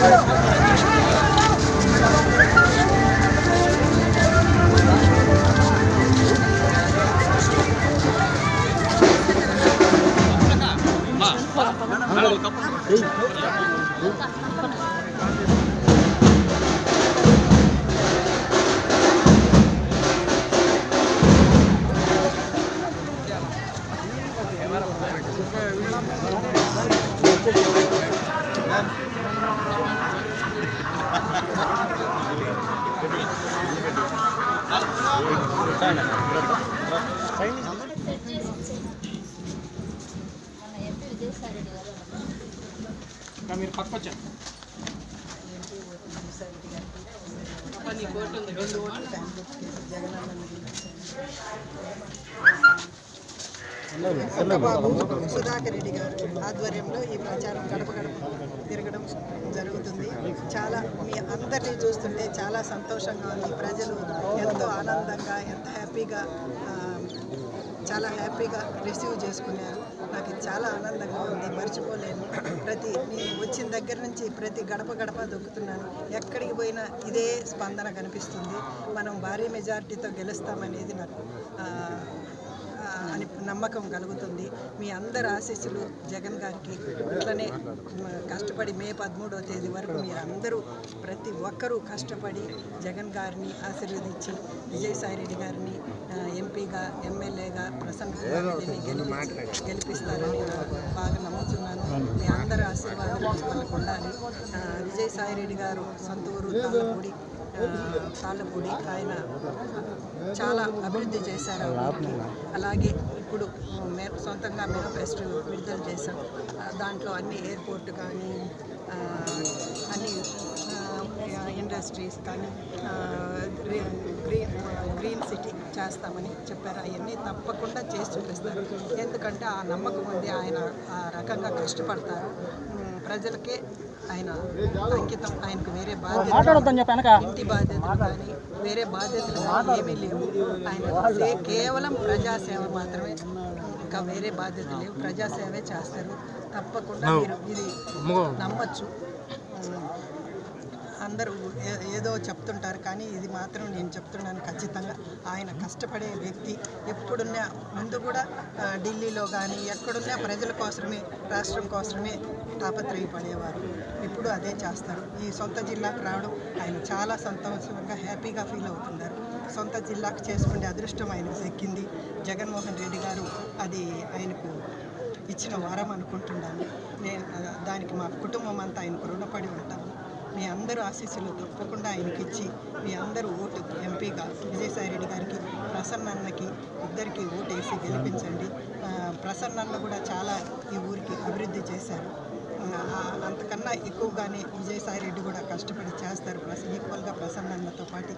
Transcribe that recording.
మన ఎంపీ విజయసాయిరెడ్డి గారు మీరు పక్క వచ్చారు చంద్రబాబు సుధాకర్ రెడ్డి గారు ఆధ్వర్యంలో ఈ ప్రచారం గడప గడప తిరగడం జరుగుతుంది. చాలా మీ అందరినీ చూస్తుంటే చాలా సంతోషంగా ఉంది. ప్రజలు ఎంతో ఆనందంగా ఎంత హ్యాపీగా చాలా హ్యాపీగా రిసీవ్ చేసుకున్నారు. నాకు చాలా ఆనందంగా ఉంది. మర్చిపోలేను. ప్రతి నేను వచ్చిన దగ్గర నుంచి ప్రతి గడప గడప దొక్కుతున్నాను. ఎక్కడికి పోయినా ఇదే స్పందన కనిపిస్తుంది. మనం భారీ మెజారిటీతో గెలుస్తామనేది నాకు అని నమ్మకం కలుగుతుంది. మీ అందరి ఆశీస్సులు జగన్ గారికి. ఇట్లనే మ, కష్టపడి మే పదమూడవ తేదీ వరకు మీరు అందరూ ప్రతి ఒక్కరూ కష్టపడి జగన్ గారిని ఆశీర్వదించి విజయసాయిరెడ్డి గారిని ఆ, ఎంపీగా ఎమ్మెల్యేగా ప్రసన్న కుమార్ రెడ్డిని గెలిపించి గెలిపిస్తారని బాగా నమ్ముతున్నాను. మీ అందరి ఆశీర్వాదాలు వాళ్ళకు ఉండాలి. విజయసాయిరెడ్డి గారు సొంత ఊరు తాళ్ళపూడి తాళ్ళపూడి ఆయన చాలా అభివృద్ధి చేశారు. అలాగే ఇప్పుడు మేము సొంతంగా మేనిఫెస్టో విడుదల చేశాం దాంట్లో అన్ని ఎయిర్పోర్ట్ కానీ అన్ని ఇండస్ట్రీస్ కానీ గ్రీన్ సిటీ చేస్తామని చెప్పారు. అవన్నీ తప్పకుండా చేసి చూపిస్తారు. ఎందుకంటే ఆ నమ్మకం ఉంది. ఆయన ఆ రకంగా కష్టపడతారు. ప్రజలకే ఆయన అంకితం. ఆయనకు వేరే బాధ్యత ఇంటి బాధ్యతలు కానీ వేరే బాధ్యతలు కానీ ఏమీ లేవు. ఆయన కేవలం ప్రజాసేవ మాత్రమే. ఇంకా వేరే బాధ్యత లేవు. ప్రజాసేవే చేస్తారు. తప్పకుండా మీరు ఇది నమ్మచ్చు. అందరూ ఏదో చెప్తుంటారు కానీ ఇది మాత్రం నేను చెప్తున్నాను ఖచ్చితంగా. ఆయన కష్టపడే వ్యక్తి ఎప్పుడున్నా ముందు కూడా ఢిల్లీలో కానీ ఎక్కడున్నా ప్రజల కోసమే రాష్ట్రం కోసమే తాపత్రయపడేవారు. ఇప్పుడు అదే చేస్తారు. ఈ సొంత జిల్లాకు రావడం ఆయన చాలా సంతోషంగా హ్యాపీగా ఫీల్ అవుతున్నారు. సొంత జిల్లాకు చేసుకునే అదృష్టం ఆయనకు దక్కింది. జగన్మోహన్ రెడ్డి గారు అది ఆయనకు ఇచ్చిన వరం అనుకుంటున్నాను. నేను దానికి మా కుటుంబం అంతా ఆయనకు రుణపడి ఉంటాను మీ అందరూ ఆశీస్సులు తప్పకుండా ఆయనకి ఇచ్చి మీ అందరూ ఓటు ఎంపీగా విజయసాయిరెడ్డి గారికి ప్రసన్నన్నకి ఇద్దరికి ఓటు వేసి గెలిపించండి. ప్రసన్నన్న కూడా చాలా ఈ ఊరికి అభివృద్ధి చేశారు. అంతకన్నా ఎక్కువగానే విజయసాయిరెడ్డి కూడా కష్టపడి చేస్తారు. ప్లస్ ఈక్వల్గా ప్రసన్నన్నతో పాటు